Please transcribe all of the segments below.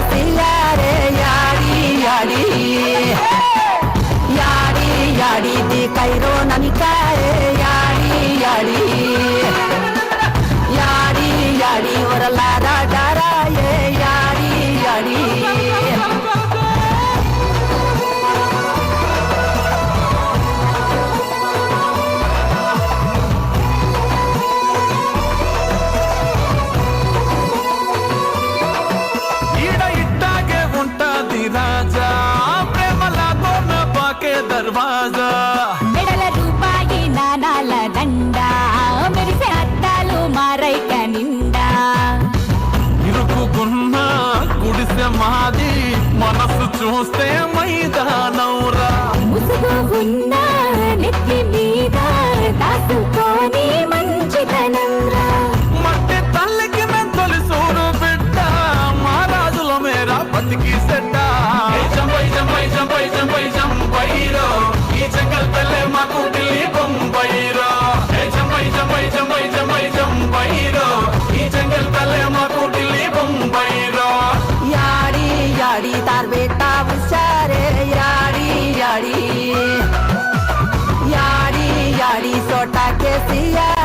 desfilar దర్వాజా. మెడల రూపాయి నాణాల దండా. మెరిసే అద్దాలు మారైక నిండా. ఇరుకుకున్న గుడిసె మాది మనసు చూస్తే మైదానౌరా ముసుగు ఉన్న నెత్తి మీద దాచుకోని మంచితనంరా. మట్టి తల్లికి మెంతలు సూరు బిడ్డ మా రాజుల మేర బతికి సెట్ట. तार बेटा हुशारे यारी यारी यारी यारी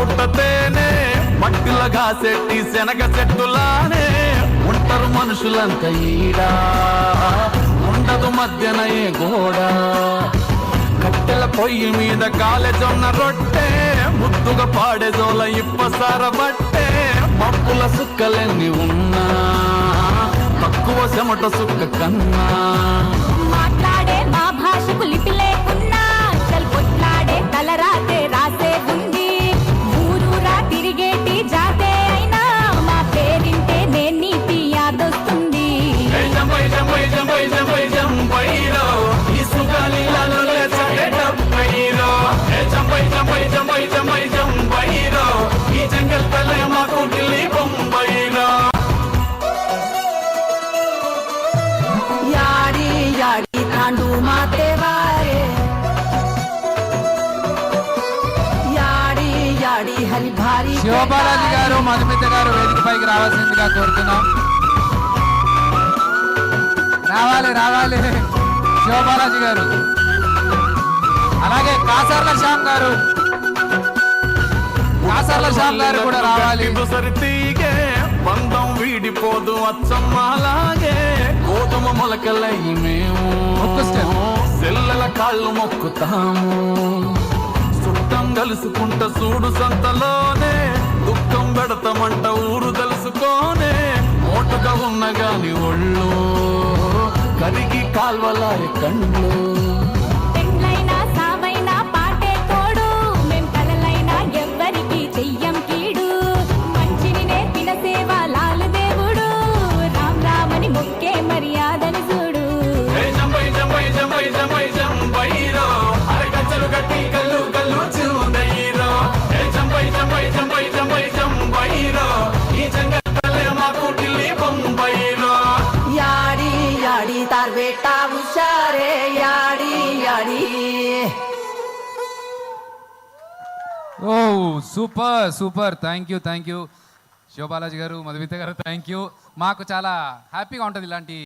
పుట్టతేనే మట్టిలగా చెట్టి శనగ చెట్టులానే ఉంటారు మనుషులంత ఈడా. ఉండదు మధ్యన ఏ గోడ. కట్టెల పొయ్యి మీద కాలె జొన్న రొట్టె ముద్దుగా పాడే జోల ఇప్పసార బట్టే మప్పుల సుక్కలెన్ని ఉన్నా. తక్కువ చెమట సుక్క కన్నా. మాట్లాడే మా భాషకు లిపి లేకున్నా చల్ కొట్లాడే తలరాతే శివబాలాజీ గారు మధుమిత గారు వేదిక పైకి రావాల్సిందిగా కోరుతున్నాం. రావాలి రావాలి. శివబాలాజీ గారు. అలాగే కాసర్ల శ్యామ్ గారు. కాసర్ల శ్యామ్ గారు కూడా రావాలి. బంధం వీడిపోదు అచ్చమ్మలాగే గోధుమ మొలకలయ్యి మేము. సెల్లల కాళ్ళు మొక్కుతాము. కలుసుకుంట చూడు సంతలోనే దుఃఖం పెడతామంట ఊరు తెలుసుకోనే. మోటుగా ఉన్న గాని ఒళ్ళు కరిగి కాల్వలాయ కండ్లు. ఓ super super thank you thank you Sivabalaji గారు మధుమిత గారు థ్యాంక్ యూ మాకు చాలా హ్యాపీగా ఉంటుంది ఇలాంటి